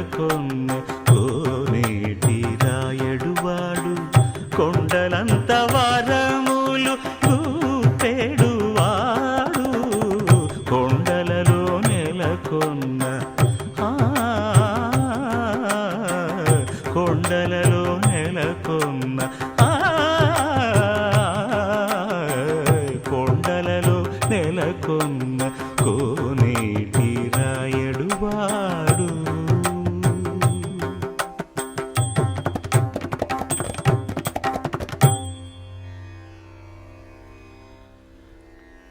నెలకొన్న కోనేటి రాయడువాడు కొండలంత వారములు గుప్పెడువాడు కొండలలో నెలకొన్న ఆ, కొండలలో నెలకొన్న ఆ, కొండలలో నెలకొన్న కోన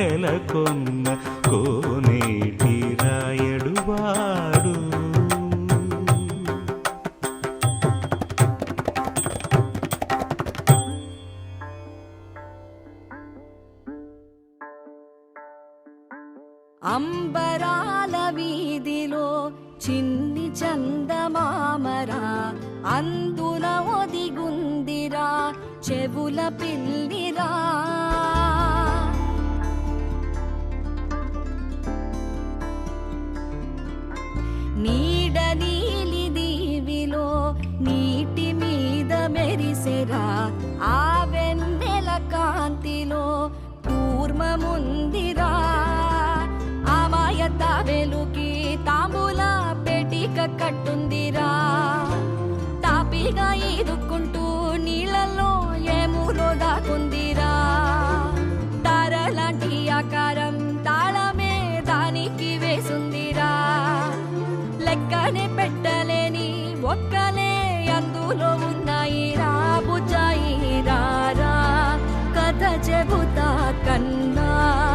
నెలకొన్న కోనేటి రాయడువాడు అంబరాల వీధిలో చిన్ని చందమామరా అందున ఒదిగుందిరా చెవుల పిల్లిరా. చేరా ఆ వెన్నెల కాంతిలో కూర్మముందిరా. అమాయత వెలుకి తాంబూల పెటిక కట్టుందిరా. తాపిగా ఈదుకుంటూ నీళ్ళల్లో ఏములో దాకుందిరా తారలాంటి ఆకారం తాళమే దానికి వేసుందిరా. లెక్కనే పెట్టి ผู้ตากันนา